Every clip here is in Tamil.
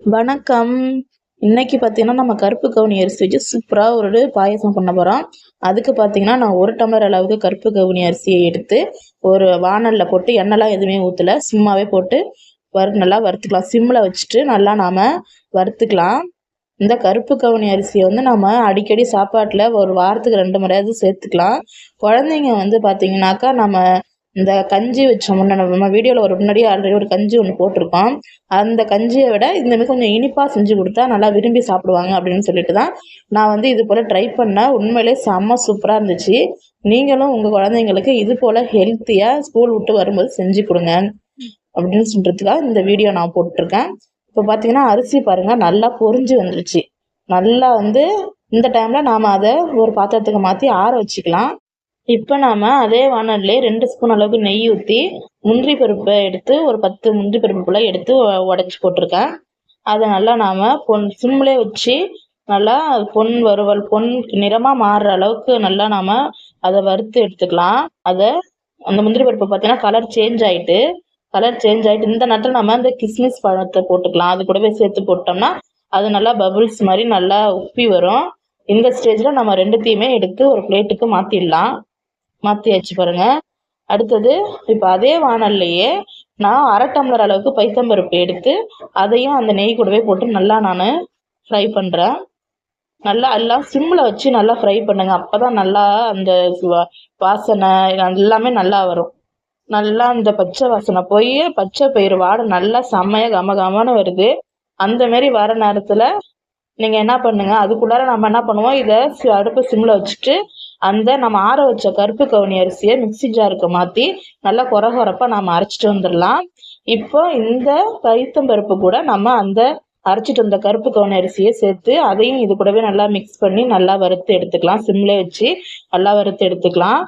வணக்கம். இன்னைக்கு பார்த்தீங்கன்னா நம்ம கருப்பு கவுனி அரிசி வச்சு சூப்பராக ஒரு பாயசம் பண்ண போகிறோம் அதுக்கு பார்த்தீங்கன்னா நான் ஒரு டம்ளர் அளவுக்கு கருப்பு கவுனி அரிசியை எடுத்து ஒரு வானலில் போட்டு எண்ணெய்லாம் எதுவுமே ஊற்றலை சும்மாவே போட்டு வறு நல்லா வறுத்துக்கலாம். சிம்மில் வச்சுட்டு நல்லா நாம் வறுத்துக்கலாம். இந்த கருப்பு கவுனி அரிசியை வந்து நம்ம அடிக்கடி சாப்பாட்டில் ஒரு வாரத்துக்கு ரெண்டு முறையாவது சேர்த்துக்கலாம். குழந்தைங்க வந்து பார்த்திங்கனாக்கா நம்ம இந்த கஞ்சி வச்சோம் முன்னே நம்ம வீடியோவில் ஒரு முன்னாடியே ஆல்ரெடி ஒரு கஞ்சி ஒன்று போட்டிருக்கோம். அந்த கஞ்சியை விட இந்தமாரி கொஞ்சம் இனிப்பாக செஞ்சு கொடுத்தா நல்லா விரும்பி சாப்பிடுவாங்க அப்படின்னு சொல்லிட்டு தான் நான் வந்து இது போல் ட்ரை பண்ணேன். உண்மையிலே செம்ம சூப்பராக இருந்துச்சு. நீங்களும் உங்கள் குழந்தைங்களுக்கு இது போல் ஹெல்த்தியாக ஸ்கூல் விட்டு வரும்போது செஞ்சு கொடுங்க அப்படின்னு சொல்கிறதுக்காக இந்த வீடியோ நான் போட்டிருக்கேன். இப்போ பார்த்தீங்கன்னா அரிசி பாருங்கள் நல்லா பொறிஞ்சு வந்துருச்சு. நல்லா வந்து இந்த டைமில் நாம் அதை ஒரு பாத்திரத்துக்கு மாற்றி ஆற வச்சுக்கலாம். இப்போ நாம் அதே வானல்லே ரெண்டு ஸ்பூன் அளவுக்கு நெய் ஊற்றி முந்திரி பருப்பை எடுத்து ஒரு பத்து முந்திரி பருப்பு போல் எடுத்து உடச்சி போட்டிருக்கேன். அதை நல்லா நாம் பொன் சிம்லே வச்சு நல்லா பொன் வறுவல் பொன் நிறமாக மாறுற அளவுக்கு நல்லா நாம் அதை வறுத்து எடுத்துக்கலாம். அதை அந்த முந்திரி பருப்பு பார்த்தீங்கன்னா கலர் சேஞ்ச் ஆகிட்டு கலர் சேஞ்ச் ஆகிட்டு இந்த நேரத்தில் நம்ம அந்த கிஸ்மிஸ் பழத்தை போட்டுக்கலாம். அது கூடவே சேர்த்து போட்டோம்னா அது நல்லா பபுள்ஸ் மாதிரி நல்லா உப்பி வரும். இந்த ஸ்டேஜில் நம்ம ரெண்டுத்தையுமே எடுத்து ஒரு பிளேட்டுக்கு மாற்றிடலாம் மாற்றியாச்சு பாருங்கள் அடுத்தது இப்போ அதே வானல்லையே நான் அரை டம்ளர் அளவுக்கு பைத்தம்பருப்பு எடுத்து அதையும் அந்த நெய் கூடவே போட்டு நல்லா நான் ஃப்ரை பண்ணுறேன் நல்லா எல்லாம் சிம்மில் வச்சு நல்லா ஃப்ரை பண்ணுங்க. அப்போ தான் நல்லா அந்த வாசனை எல்லாமே நல்லா வரும். நல்லா அந்த பச்சை வாசனை போய் பச்சை பயிர் வாடை நல்லா செம்மையாக கம கமன்னு வருது. அந்த மாரி வர நேரத்தில் நீங்கள் என்ன பண்ணுங்கள் அதுக்குள்ளார நம்ம என்ன பண்ணுவோம் இதை அடுப்பு சிம்மில் வச்சுட்டு அந்த நம்ம ஆற வச்ச கருப்பு கவுனி அரிசியை மிக்சி ஜாருக்கு மாற்றி நல்லா குற குறப்பாக நம்ம அரைச்சிட்டு வந்துடலாம். இப்போ இந்த பருப்பு கூட நம்ம அந்த அரைச்சிட்டு வந்த கருப்பு கவுனி அரிசியை சேர்த்து அதையும் இது கூடவே நல்லா மிக்ஸ் பண்ணி நல்லா வறுத்து எடுத்துக்கலாம். சிம்லே வச்சு நல்லா வறுத்து எடுத்துக்கலாம்.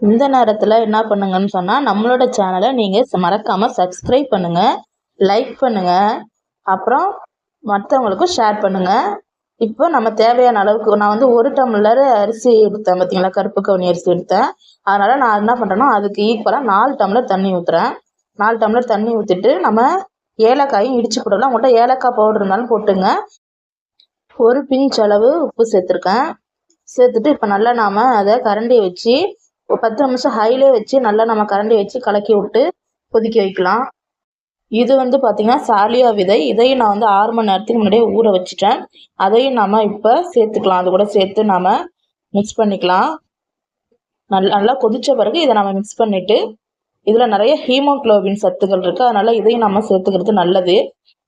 இந்த நேரத்தில் என்ன பண்ணுங்கன்னு சொன்னால் நம்மளோட சேனலை நீங்கள் மறக்காமல் சப்ஸ்கிரைப் பண்ணுங்கள் லைக் பண்ணுங்கள் அப்புறம் மற்றவங்களுக்கும் ஷேர் பண்ணுங்கள் இப்போ நம்ம தேவையான அளவுக்கு நான் வந்து ஒரு டம்ளர் அரிசி எடுத்தேன் பார்த்தீங்களா கருப்பு கவுனி அரிசி எடுத்தேன். அதனால் நான் என்ன பண்ணுறேன்னா அதுக்கு ஈக்குவலாக நாலு டம்ளர் தண்ணி ஊற்றுறேன் நாலு டம்ளர் தண்ணி ஊற்றிட்டு நம்ம ஏலக்காயும் இடித்து போடலாம் உங்கள்கிட்ட ஏலக்காய் பவுடர் இருந்தாலும் போட்டுங்க. ஒரு பிஞ்ச் அளவு உப்பு சேர்த்துருக்கேன். சேர்த்துட்டு இப்போ நல்லா நாம் அதை கரண்டியை வச்சு ஒரு பத்து நிமிஷம் ஹைலே வச்சு நல்லா நம்ம கரண்டி வச்சு கலக்கி விட்டு கொதிக்க வைக்கலாம். இது வந்து பார்த்திங்கன்னா சாலியா விதை. இதையும் நான் வந்து ஆறு மணி நேரத்துக்கு முன்னாடியே ஊற வச்சுட்டேன். அதையும் நாம் இப்போ சேர்த்துக்கலாம். அது கூட சேர்த்து நாம் மிக்ஸ் பண்ணிக்கலாம். நல்லா நல்லா கொதித்த பிறகு இதை நம்ம மிக்ஸ் பண்ணிவிட்டு இதில் நிறைய ஹீமோக்ளோபின் சத்துக்கள் இருக்குது அதனால் இதையும் நம்ம சேர்த்துக்கிறது நல்லது.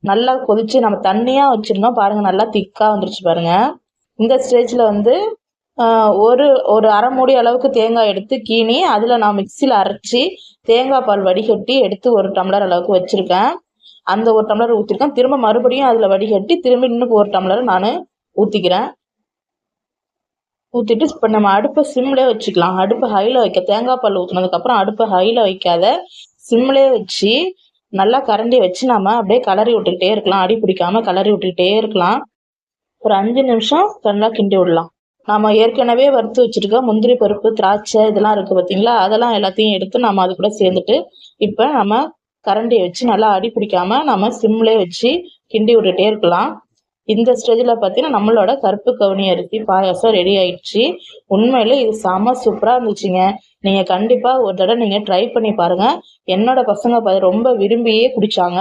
நல்லா கொதித்து நம்ம தண்ணியாக வச்சுருந்தோம். பாருங்கள் நல்லா திக்காக வந்துருச்சு பாருங்கள் இந்த ஸ்டேஜில் வந்து ஒரு ஒரு அரை மூடி அளவுக்கு தேங்காய் எடுத்து கீனி அதில் நான் மிக்சியில் அரைச்சி தேங்காய் பால் வடிகட்டி எடுத்து ஒரு டம்ளர் அளவுக்கு வச்சுருக்கேன். அந்த ஒரு டம்ளர் ஊற்றிருக்கேன் திரும்ப மறுபடியும் அதில் வடிகட்டி திரும்ப இன்னும் ஒரு டம்ளர் நான் ஊற்றிக்கிறேன் ஊற்றிட்டு இப்போ நம்ம அடுப்பை சிம்லேயே வச்சுக்கலாம். அடுப்பை ஹையில் வைக்க தேங்காய் பால் ஊற்றினதுக்கப்புறம் அடுப்பை ஹையில் வைக்காத சிம்லேயே வச்சு நல்லா கரண்டி வச்சு நம்ம அப்படியே கலரி விட்டுக்கிட்டே இருக்கலாம். அடி பிடிக்காம கலரி விட்டுக்கிட்டே இருக்கலாம். ஒரு அஞ்சு நிமிஷம் நல்லா கிண்டி விடலாம். நாம் ஏற்கனவே வறுத்து வச்சுருக்க முந்திரி பருப்பு திராட்சை இதெல்லாம் இருக்குது பார்த்தீங்களா அதெல்லாம் எல்லாத்தையும் எடுத்து நம்ம அது கூட சேர்ந்துட்டு இப்போ நம்ம கரண்டியை வச்சு நல்லா அடி பிடிக்காமல் நம்ம சிம்லே வச்சு கிண்டி விட்டுட்டே இருக்கலாம். இந்த ஸ்டேஜில் பார்த்தீங்கன்னா நம்மளோட கருப்பு கவுனி அரிசி பாயாசம் ரெடி ஆயிடுச்சு. உண்மையிலே இது செம சூப்பராக இருந்துச்சுங்க. நீங்கள் கண்டிப்பாக ஒரு தடவை நீங்கள் ட்ரை பண்ணி பாருங்கள் என்னோட பசங்க ரொம்ப விரும்பியே குடித்தாங்க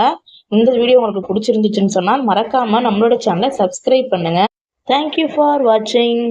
இந்த வீடியோ உங்களுக்கு பிடிச்சிருந்துச்சுன்னு சொன்னால் மறக்காமல் நம்மளோட சேனலை சப்ஸ்கிரைப் பண்ணுங்கள் தேங்க்யூ ஃபார் வாட்சிங்